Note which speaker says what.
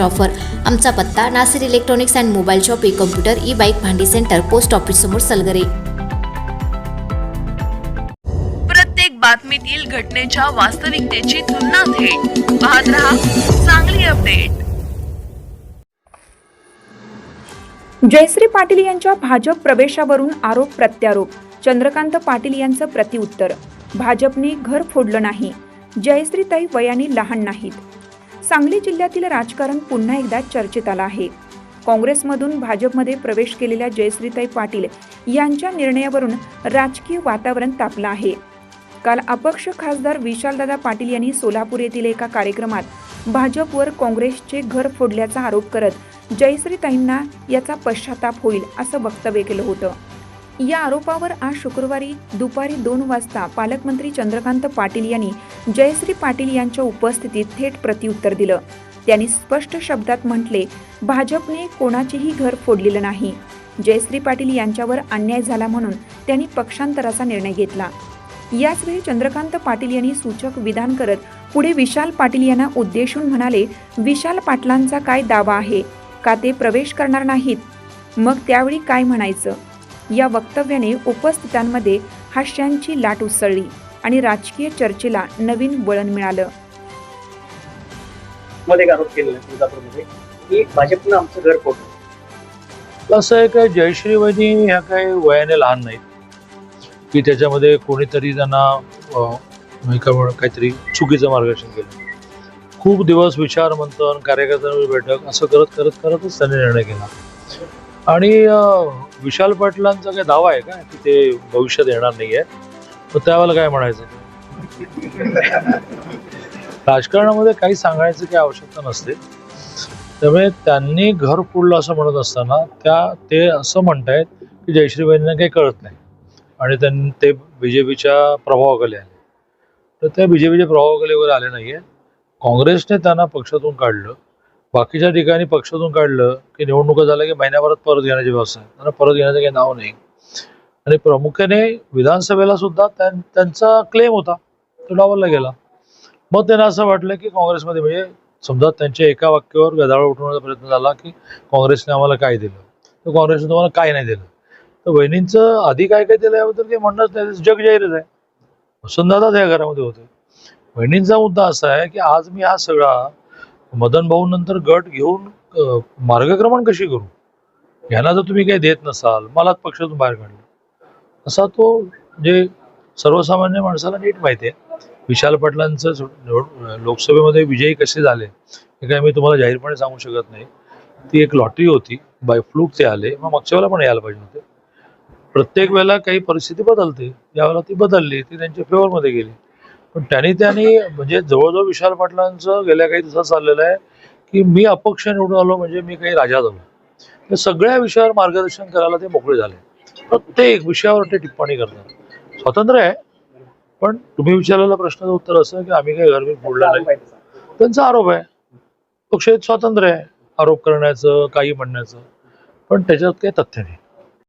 Speaker 1: Offer. आमचा पत्ता Nasir electronics and mobile shop e computer e bike भांडी centre post office समोर सलगरे.
Speaker 2: प्रत्येक बातमीतील घटनेच्या वास्तविकतेची तुलना थेट. पाहत रहा चांगली अपडेट.
Speaker 3: जयश्री पाटील यांच्या भाजप प्रवेशावरून आरोप प्रत्यारोप. चंद्रकांत पाटील यांचं प्रतिउत्तर भाजपने घर फोडलं नाही. जयश्रीताई वयाने लहान नाहीत. सांगली जिल्ह्यातील राजकारण पुन्हा एकदा चर्चेत आलं आहे. काँग्रेसमधून भाजपमध्ये प्रवेश केलेल्या जयश्रीताई पाटील यांच्या निर्णयावरून राजकीय वातावरण तापलं आहे. काल अपक्ष खासदार विशालदादा पाटील यांनी सोलापूर येथील एका कार्यक्रमात भाजपवर काँग्रेसचे घर फोडल्याचा आरोप करत जयश्रीताईंना याचा पश्चाताप होईल असं वक्तव्य केलं होतं. या आरोपावर आज शुक्रवारी दुपारी दोन वाजता पालकमंत्री चंद्रकांत पाटील यांनी जयश्री पाटील यांच्या उपस्थितीत थेट प्रत्युत्तर दिलं. त्यांनी स्पष्ट शब्दात म्हटले भाजपने कोणाचेही घर फोडलेलं नाही. जयश्री पाटील यांच्यावर अन्याय झाला म्हणून त्यांनी पक्षांतराचा निर्णय घेतला. याचवेळी चंद्रकांत पाटील यांनी सूचक विधान करत पुढे विशाल पाटील यांना उद्देशून म्हणाले विशाल पाटलांचा काय दावा आहे? का ते प्रवेश करणार नाहीत? मग त्यावेळी काय म्हणायचं? या वक्तव्याने उपस्थितांमध्ये हास्यांची लाट उसळली आणि राजकीय चर्चेला नवीन वळण मिळालं.
Speaker 4: मध्ये एक आरोप केलेला आहे तुळजापूरमध्ये की भाजपनं आमचं घर फोडलं.
Speaker 5: असं आहे काय जयश्री वहिनी ह्या काही वयाने लहान नाहीत. की त्याच्यामध्ये कोणीतरी त्यांना काहीतरी चुकीचं मार्गदर्शन केलं. खूप दिवस विचार मंथन कार्यकर्त्यांवर बैठक असं करत करत करतच त्यांनी निर्णय केला. आणि विशाल पाटलांचा काही दावा आहे का की ते भविष्यात येणार नाहीये? तर त्यावेळेला काय म्हणायचं? राजकारणामध्ये काही सांगायचं काही आवश्यकता नसते. त्यामुळे त्यांनी घर फोडलं असं म्हणत असताना त्या ते असं म्हणतायत की जयश्रीबाईंना काही कळत नाही. आणि त्यां ते बी जे पीच्या प्रभावाखाली आले. तर त्या बी जे पीच्या प्रभावाखाली वगैरे आले नाही आहे काँग्रेसने त्यांना पक्षातून काढलं. बाकीच्या ठिकाणी पक्षातून काढलं की निवडणुका झाल्या की महिन्याभरात परत घेण्याची व्यवस्था आहे. त्यांना परत घेण्याचं काही नाव नाही. आणि प्रामुख्याने विधानसभेला सुद्धा त्यां- त्यांचा क्लेम होता. तो डावलला गेला. मग त्यांना असं वाटलं की काँग्रेसमध्ये म्हणजे समजा त्यांच्या एका वाक्यावर गदाळ उठवण्याचा प्रयत्न झाला की काँग्रेसने आम्हाला काय दिलं? तर काँग्रेसने तुम्हाला काय नाही दिलं? तर बहिणींचं आधी काय काय दिलं याबद्दल काही म्हणणंच नाही. जग जाहीरच आहे. वसंतदादाच या घरामध्ये होते. बहिणींचा मुद्दा असा आहे की आज मी हा सगळा मदन भाऊ नंतर गट घेऊन मार्गक्रमण कशी करू? यांना जर तुम्ही काही देत नसाल मलाच पक्षातून बाहेर काढलं. असा तो म्हणजे सर्वसामान्य माणसाला नीट माहिती आहे. विशाल पाटलांचं लोकसभेमध्ये विजयी कसे झाले हे काय मी तुम्हाला जाहीरपणे सांगू शकत नाही. ती एक लॉटरी होती बाय फ्लूक ते आले. मग मागच्या वेळेला पण यायला पाहिजे होते. प्रत्येक वेळेला काही परिस्थिती बदलते यावेळेला ती बदलली ती त्यांच्या फेवरमध्ये गेली. पण त्यांनी त्यांनी म्हणजे जवळजवळ विशाल पाटलांचं गेल्या काही दिवसात चाललेलं आहे की मी अपक्ष निवडून आलो म्हणजे मी काही राजा झालो. तर सगळ्या विषयावर मार्गदर्शन करायला ते मोकळे झाले. प्रत्येक विषयावर ते टिप्पणी करतात. स्वातंत्र्य आहे पण तुम्ही विचारलेला प्रश्नाचं उत्तर असं की आम्ही काही घरबीर फोडला नाही. त्यांचा आरोप आहे. पक्ष स्वातंत्र्य आहे आरोप करण्याचं काही म्हणण्याचं. पण त्याच्यात काही तथ्य नाही.